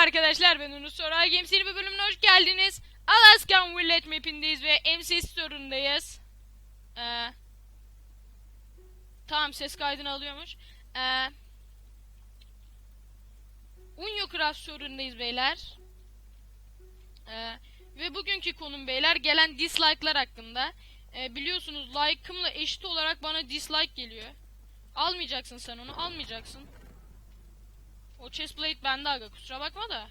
arkadaşlar ben Unut Sorar Games bir bölümüne hoş geldiniz. Alaskan Village mapindeyiz ve MC Store'undayız. Ee, tamam ses kaydını alıyormuş. Ee, Unyo Craft Store'undayız beyler. Ee, ve bugünkü konum beyler gelen dislike'lar hakkında. Ee, biliyorsunuz like'ımla eşit olarak bana dislike geliyor. Almayacaksın sen onu almayacaksın. O chestplate bende aga kusura bakma da.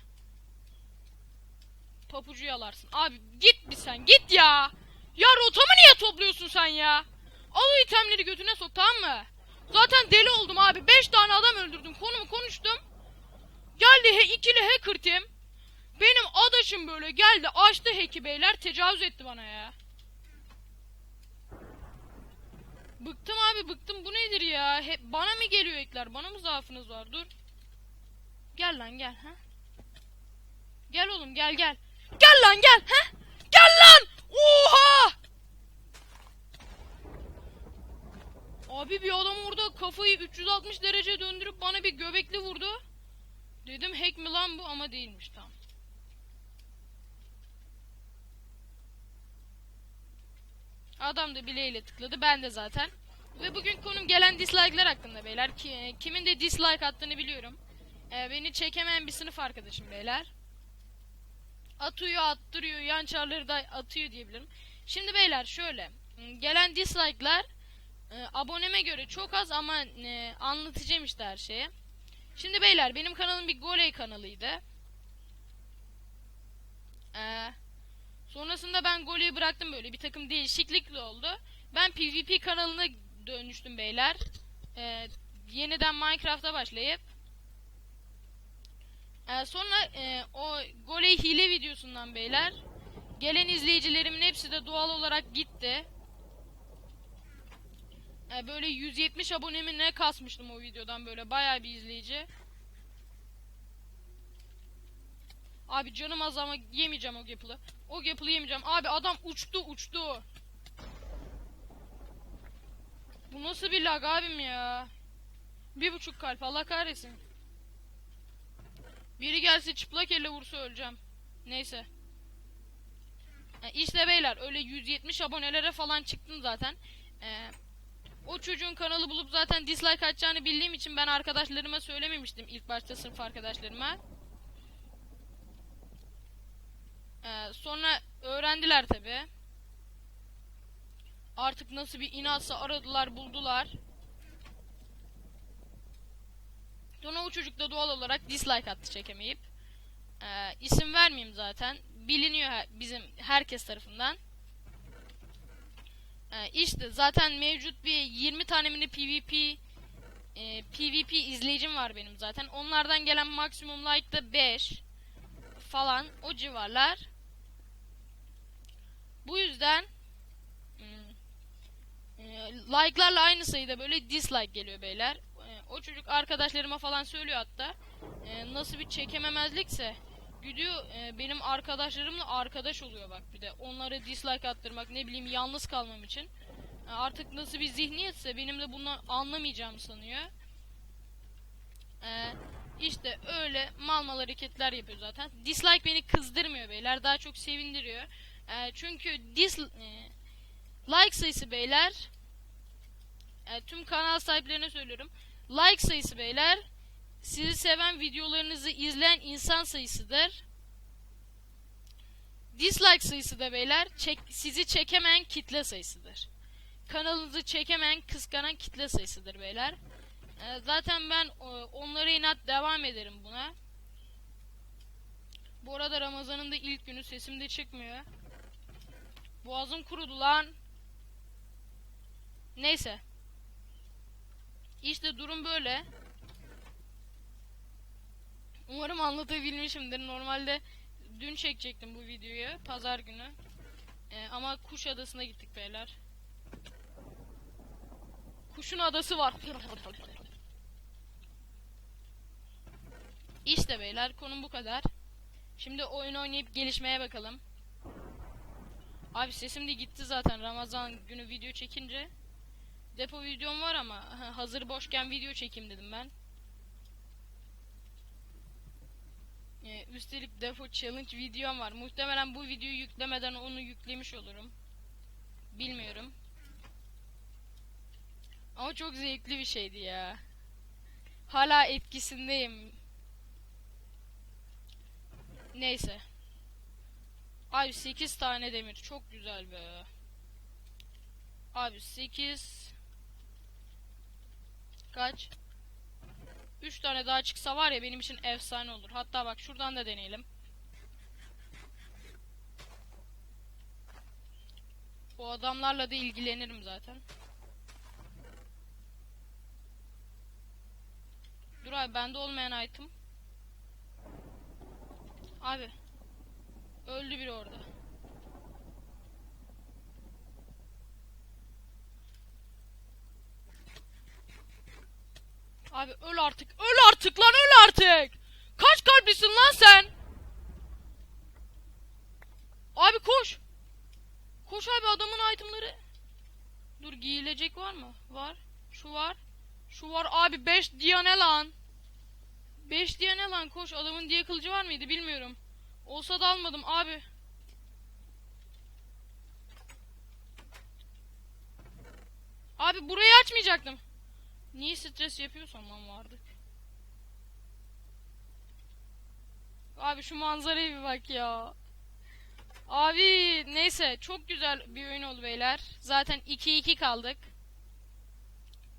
Papucuyu alarsın. Abi git bir sen git ya. Ya rotamı niye topluyorsun sen ya? Al o itemleri götüne sok tamam mı? Zaten deli oldum abi. 5 tane adam öldürdüm. Konumu konuştum. Geldi he, ikili hacker team. Benim adaşım böyle geldi açtı hack'i beyler tecavüz etti bana ya. Bıktım abi bıktım bu nedir ya? Hep bana mı geliyor ekler? Bana mı zaafınız var? Dur. Gel lan gel ha. Gel oğlum gel gel. Gel lan gel ha. Gel lan. Oha. Abi bir adam orada kafayı 360 derece döndürüp bana bir göbekli vurdu. Dedim hack mi lan bu ama değilmiş tamam. Adam da bileğiyle tıkladı ben de zaten. Ve bugün konum gelen dislike'lar hakkında beyler. Ki, kimin de dislike attığını biliyorum. Ee, beni çekemeyen bir sınıf arkadaşım beyler. Atıyor attırıyor yan çarları da atıyor diyebilirim. Şimdi beyler şöyle. Gelen dislike'lar e, aboneme göre çok az ama e, anlatacağım işte her şeyi. Şimdi beyler benim kanalım bir Goley kanalıydı. Ee, sonrasında ben Goley'i bıraktım böyle bir takım değişiklikle oldu. Ben PvP kanalına dönüştüm beyler. Ee, yeniden Minecraft'a başlayıp ee, sonra e, o Goley hile videosundan beyler gelen izleyicilerimin hepsi de doğal olarak gitti. Ee, böyle 170 abonemi ne kasmıştım o videodan böyle bayağı bir izleyici. Abi canım az ama yemeyeceğim o gapılı. O gapılı yemeyeceğim. Abi adam uçtu uçtu. Bu nasıl bir lag abim ya? Bir buçuk kalp Allah kahretsin. Biri gelse çıplak elle vursa öleceğim. Neyse. E, işte beyler öyle 170 abonelere falan çıktım zaten. Ee, o çocuğun kanalı bulup zaten dislike atacağını bildiğim için ben arkadaşlarıma söylememiştim ilk başta sırf arkadaşlarıma. Ee, sonra öğrendiler tabi. Artık nasıl bir inatsa aradılar buldular. O çocuk da doğal olarak dislike attı çekemeyip. Ee, isim vermeyeyim zaten. Biliniyor bizim herkes tarafından. Ee, işte zaten mevcut bir 20 tane mini PvP e, PvP izleyicim var benim zaten. Onlardan gelen maksimum like da 5 falan o civarlar. Bu yüzden hmm, e, like'larla aynı sayıda böyle dislike geliyor beyler. O çocuk arkadaşlarıma falan söylüyor hatta. E, nasıl bir çekememezlikse gidiyor e, benim arkadaşlarımla arkadaş oluyor bak bir de. Onlara dislike attırmak ne bileyim yalnız kalmam için. E, artık nasıl bir zihniyetse benim de bunu anlamayacağımı sanıyor. E, işte öyle mal mal hareketler yapıyor zaten. Dislike beni kızdırmıyor beyler. Daha çok sevindiriyor. E, çünkü dis e, like sayısı beyler e, tüm kanal sahiplerine söylüyorum. Like sayısı beyler sizi seven videolarınızı izleyen insan sayısıdır. Dislike sayısı da beyler çek, sizi çekemeyen kitle sayısıdır. Kanalınızı çekemeyen kıskanan kitle sayısıdır beyler. Ee, zaten ben e, onlara inat devam ederim buna. Bu arada Ramazan'ın da ilk günü sesim de çıkmıyor. Boğazım kurudu lan. Neyse. İşte durum böyle. Umarım anlatabilmişimdir. Normalde dün çekecektim bu videoyu. Pazar günü. Ee, ama Kuş Adası'na gittik beyler. Kuşun adası var. İşte beyler konum bu kadar. Şimdi oyun oynayıp gelişmeye bakalım. Abi sesim de gitti zaten Ramazan günü video çekince. Depo videom var ama ha, hazır boşken video çekeyim dedim ben. üstelik defo challenge videom var. Muhtemelen bu videoyu yüklemeden onu yüklemiş olurum. Bilmiyorum. Ama çok zevkli bir şeydi ya. Hala etkisindeyim. Neyse. Abi 8 tane demir. Çok güzel be. Abi 8 Kaç? 3 tane daha çıksa var ya benim için efsane olur. Hatta bak şuradan da deneyelim. Bu adamlarla da ilgilenirim zaten. Dur abi bende olmayan item. Abi. Öldü biri orada. Abi öl artık. Öl artık lan öl artık. Kaç kalplisin lan sen? Abi koş. Koş abi adamın itemları. Dur giyilecek var mı? Var. Şu var. Şu var abi 5 diye ne lan? 5 diye ne lan koş adamın diye kılıcı var mıydı bilmiyorum. Olsa da almadım abi. Abi burayı açmayacaktım. Niye stres yapıyorsam lan vardık. Abi şu manzaraya bir bak ya. Abi neyse çok güzel bir oyun oldu beyler. Zaten 2-2 kaldık.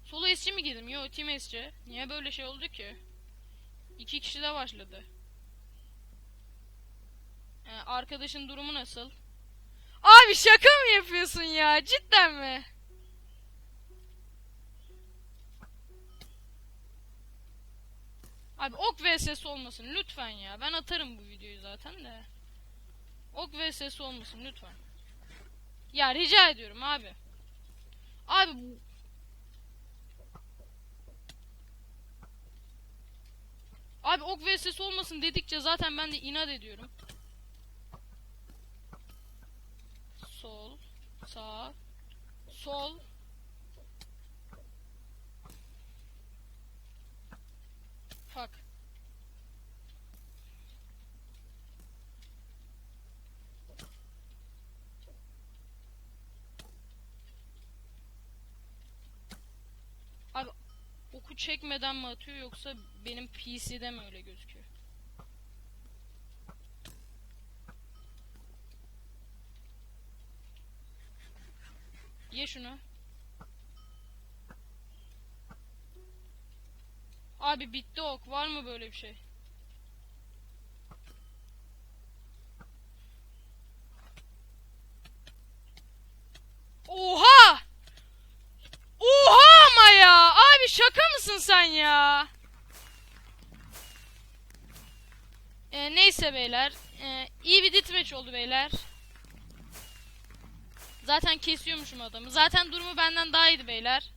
Solo SC mi girdim? Yo team SC. Niye böyle şey oldu ki? İki kişi de başladı. Ee, arkadaşın durumu nasıl? Abi şaka mı yapıyorsun ya? Cidden mi? Abi ok vs olmasın lütfen ya. Ben atarım bu videoyu zaten de. Ok vs olmasın lütfen. Ya rica ediyorum abi. Abi Abi ok vs olmasın dedikçe zaten ben de inat ediyorum. Sol, sağ, sol. Fuck. Abi oku çekmeden mi atıyor yoksa benim PC'de mi öyle gözüküyor? Ye şunu. Abi bitti ok. Var mı böyle bir şey? Oha! Oha ama ya! Şaka mısın sen ya? Ee, neyse beyler. Ee, iyi bir ditmeç oldu beyler. Zaten kesiyormuşum adamı. Zaten durumu benden daha iyiydi beyler.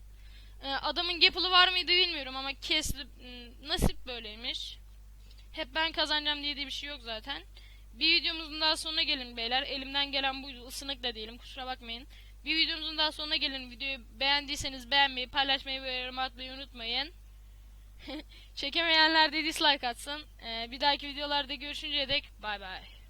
Ee, adamın gapple'ı var mıydı bilmiyorum ama kesti m, nasip böyleymiş. Hep ben kazanacağım diye de bir şey yok zaten. Bir videomuzun daha sonuna gelin beyler. Elimden gelen buydu. Isınık da değilim. Kusura bakmayın. Bir videomuzun daha sonuna gelin. Videoyu beğendiyseniz beğenmeyi, paylaşmayı ve yorum atmayı unutmayın. Çekemeyenler de dislike atsın. Ee, bir dahaki videolarda görüşünceye dek bay bay.